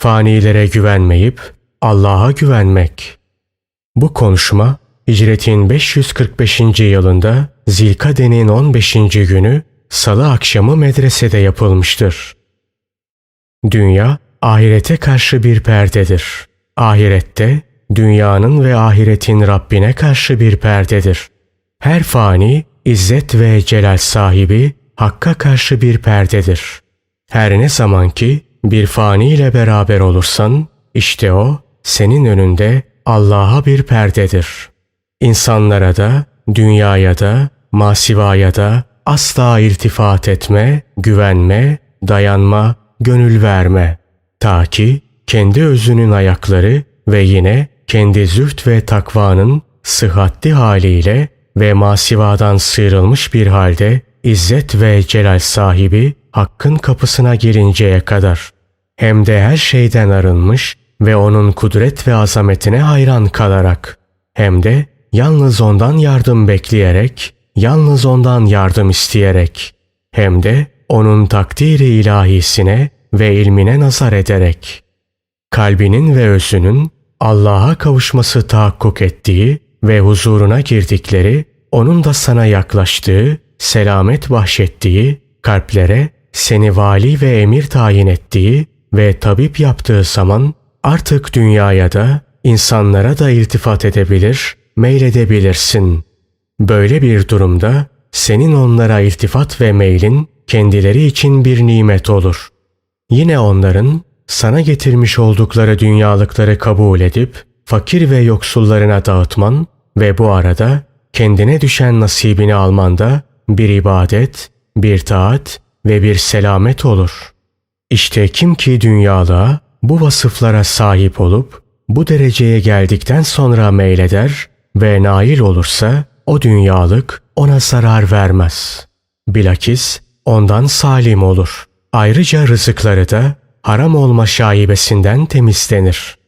Fanilere güvenmeyip Allah'a güvenmek. Bu konuşma Hicretin 545. yılında Zilkade'nin 15. günü Salı akşamı medresede yapılmıştır. Dünya ahirete karşı bir perdedir. Ahirette dünyanın ve ahiretin Rabbine karşı bir perdedir. Her fani izzet ve celal sahibi Hakk'a karşı bir perdedir. Her ne zaman ki bir fani ile beraber olursan işte o senin önünde Allah'a bir perdedir. İnsanlara da, dünyaya da, masivaya da asla irtifat etme, güvenme, dayanma, gönül verme. Ta ki kendi özünün ayakları ve yine kendi züht ve takvanın sıhhatli haliyle ve masivadan sıyrılmış bir halde izzet ve celal sahibi hakkın kapısına girinceye kadar. Hem de her şeyden arınmış ve onun kudret ve azametine hayran kalarak hem de yalnız ondan yardım bekleyerek, yalnız ondan yardım isteyerek hem de onun takdiri ilahisine ve ilmine nazar ederek kalbinin ve özünün Allah'a kavuşması tahakkuk ettiği ve huzuruna girdikleri, onun da sana yaklaştığı, selamet bahşettiği, kalplere seni vali ve emir tayin ettiği ve tabip yaptığı zaman artık dünyaya da insanlara da iltifat edebilir, meyledebilirsin. Böyle bir durumda senin onlara iltifat ve meylin kendileri için bir nimet olur. Yine onların sana getirmiş oldukları dünyalıkları kabul edip fakir ve yoksullarına dağıtman ve bu arada kendine düşen nasibini alman da bir ibadet, bir taat ve bir selamet olur. İşte kim ki dünyalığa bu vasıflara sahip olup bu dereceye geldikten sonra meyleder ve nail olursa o dünyalık ona zarar vermez. Bilakis ondan salim olur. Ayrıca rızıkları da haram olma şaibesinden temizlenir.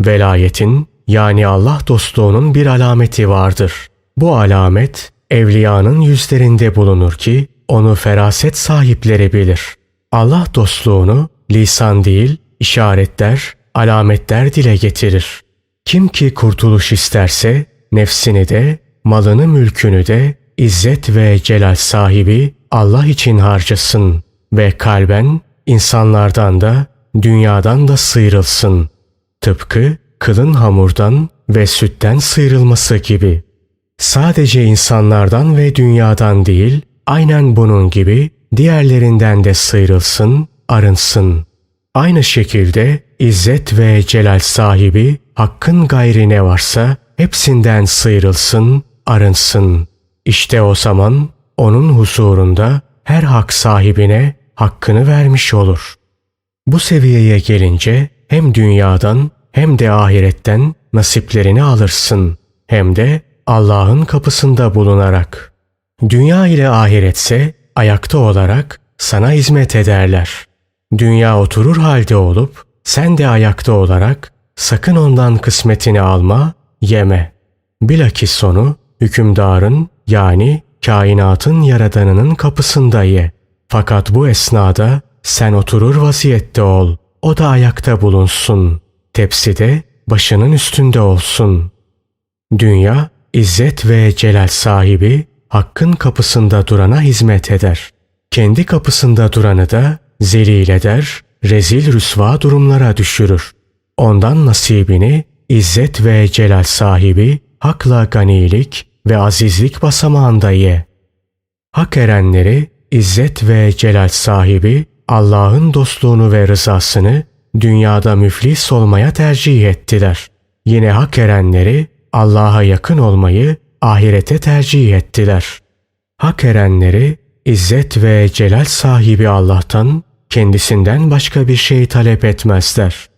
Velayetin yani Allah dostluğunun bir alameti vardır. Bu alamet evliyanın yüzlerinde bulunur ki onu feraset sahipleri bilir. Allah dostluğunu lisan değil işaretler, alametler dile getirir. Kim ki kurtuluş isterse nefsini de, malını mülkünü de izzet ve celal sahibi Allah için harcasın ve kalben insanlardan da dünyadan da sıyrılsın. Tıpkı kılın hamurdan ve sütten sıyrılması gibi. Sadece insanlardan ve dünyadan değil, aynen bunun gibi diğerlerinden de sıyrılsın, arınsın. Aynı şekilde izzet ve celal sahibi hakkın gayri ne varsa hepsinden sıyrılsın, arınsın. İşte o zaman onun huzurunda her hak sahibine hakkını vermiş olur. Bu seviyeye gelince hem dünyadan hem de ahiretten nasiplerini alırsın. Hem de Allah'ın kapısında bulunarak. Dünya ile ahiretse ayakta olarak sana hizmet ederler. Dünya oturur halde olup sen de ayakta olarak sakın ondan kısmetini alma, yeme. Bilakis sonu hükümdarın yani kainatın yaradanının kapısında ye. Fakat bu esnada sen oturur vaziyette ol. O da ayakta bulunsun. Tepside başının üstünde olsun. Dünya, izzet ve celal sahibi hakkın kapısında durana hizmet eder. Kendi kapısında duranı da zelil eder, rezil rüsva durumlara düşürür. Ondan nasibini izzet ve celal sahibi hakla ganilik ve azizlik basamağında ye. Hak erenleri İzzet ve celal sahibi Allah'ın dostluğunu ve rızasını dünyada müflis olmaya tercih ettiler. Yine hak erenleri Allah'a yakın olmayı ahirete tercih ettiler. Hak erenleri İzzet ve celal sahibi Allah'tan kendisinden başka bir şey talep etmezler.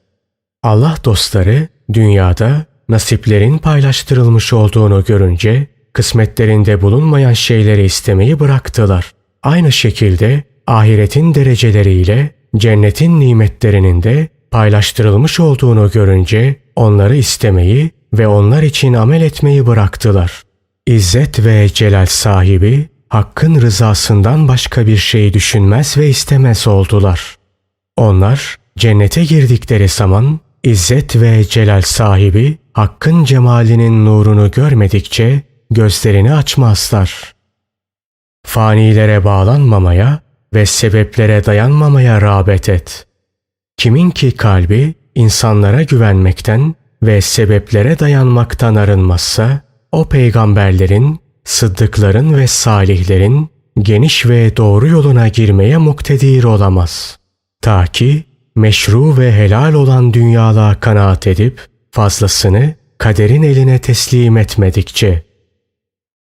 Allah dostları dünyada nasiplerin paylaştırılmış olduğunu görünce kısmetlerinde bulunmayan şeyleri istemeyi bıraktılar. Aynı şekilde ahiretin dereceleriyle cennetin nimetlerinin de paylaştırılmış olduğunu görünce onları istemeyi ve onlar için amel etmeyi bıraktılar. İzzet ve celal sahibi hakkın rızasından başka bir şey düşünmez ve istemez oldular. Onlar cennete girdikleri zaman İzzet ve celal sahibi hakkın cemalinin nurunu görmedikçe gözlerini açmazlar. Fanilere bağlanmamaya ve sebeplere dayanmamaya rağbet et. Kimin ki kalbi insanlara güvenmekten ve sebeplere dayanmaktan arınmazsa, o peygamberlerin, sıddıkların ve salihlerin geniş ve doğru yoluna girmeye muktedir olamaz. Ta ki meşru ve helal olan dünyalığa kanaat edip fazlasını kaderin eline teslim etmedikçe.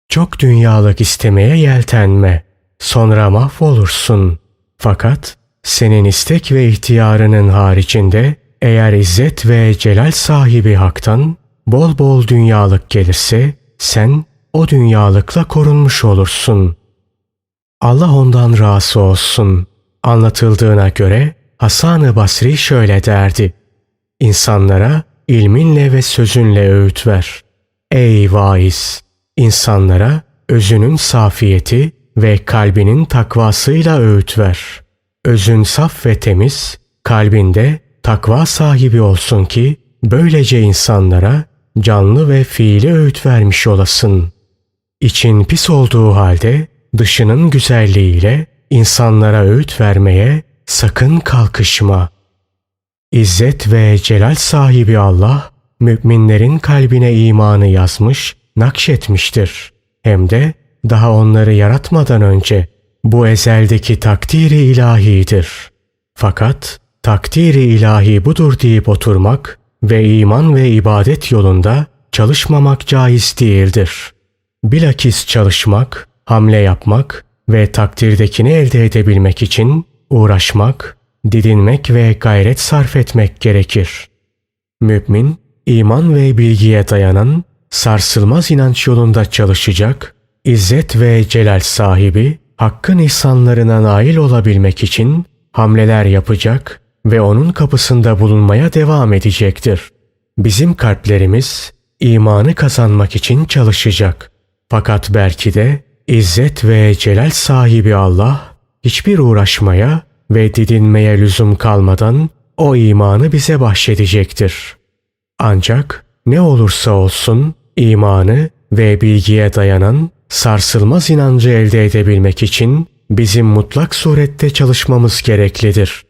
Çok dünyalık istemeye yeltenme. Sonra mahvolursun. Fakat senin istek ve ihtiyarının haricinde eğer izzet ve celal sahibi haktan bol bol dünyalık gelirse sen o dünyalıkla korunmuş olursun. Allah ondan razı olsun. Anlatıldığına göre Hasan-ı Basri şöyle derdi. İnsanlara ilminle ve sözünle öğüt ver. Ey vaiz! İnsanlara özünün safiyeti ve kalbinin takvasıyla öğüt ver. Özün saf ve temiz, kalbinde takva sahibi olsun ki böylece insanlara canlı ve fiili öğüt vermiş olasın. İçin pis olduğu halde dışının güzelliğiyle insanlara öğüt vermeye sakın kalkışma. İzzet ve celal sahibi Allah müminlerin kalbine imanı yazmış, nakşetmiştir. Hem de daha onları yaratmadan önce bu ezeldeki takdiri ilahidir. Fakat takdiri ilahi budur deyip oturmak ve iman ve ibadet yolunda çalışmamak caiz değildir. Bilakis çalışmak, hamle yapmak ve takdirdekini elde edebilmek için uğraşmak, didinmek ve gayret sarf etmek gerekir. Mümin, iman ve bilgiye dayanan, sarsılmaz inanç yolunda çalışacak, izzet ve celal sahibi, hakkın ihsanlarına nail olabilmek için hamleler yapacak ve onun kapısında bulunmaya devam edecektir. Bizim kalplerimiz imanı kazanmak için çalışacak. Fakat belki de İzzet ve celal sahibi Allah hiçbir uğraşmaya ve didinmeye lüzum kalmadan o imanı bize bahşedecektir. Ancak ne olursa olsun imanı ve bilgiye dayanan sarsılmaz inancı elde edebilmek için bizim mutlak surette çalışmamız gereklidir.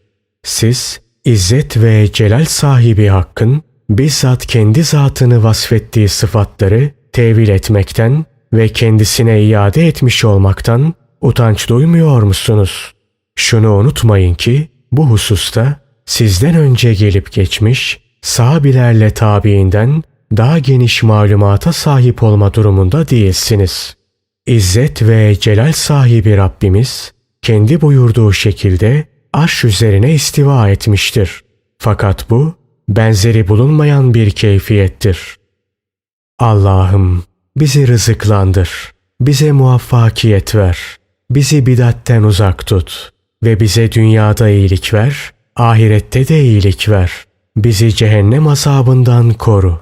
Siz İzzet ve celal sahibi Hakk'ın bizzat kendi zatını vasfettiği sıfatları tevil etmekten ve kendisine iade etmiş olmaktan utanç duymuyor musunuz? Şunu unutmayın ki bu hususta sizden önce gelip geçmiş sahabilerle tabiinden daha geniş malumata sahip olma durumunda değilsiniz. İzzet ve celal sahibi Rabbimiz kendi buyurduğu şekilde arş üzerine istiva etmiştir. Fakat bu benzeri bulunmayan bir keyfiyettir. Allah'ım bizi rızıklandır, bize muvaffakiyet ver, bizi bidatten uzak tut ve bize dünyada iyilik ver, ahirette de iyilik ver. Bizi cehennem azabından koru.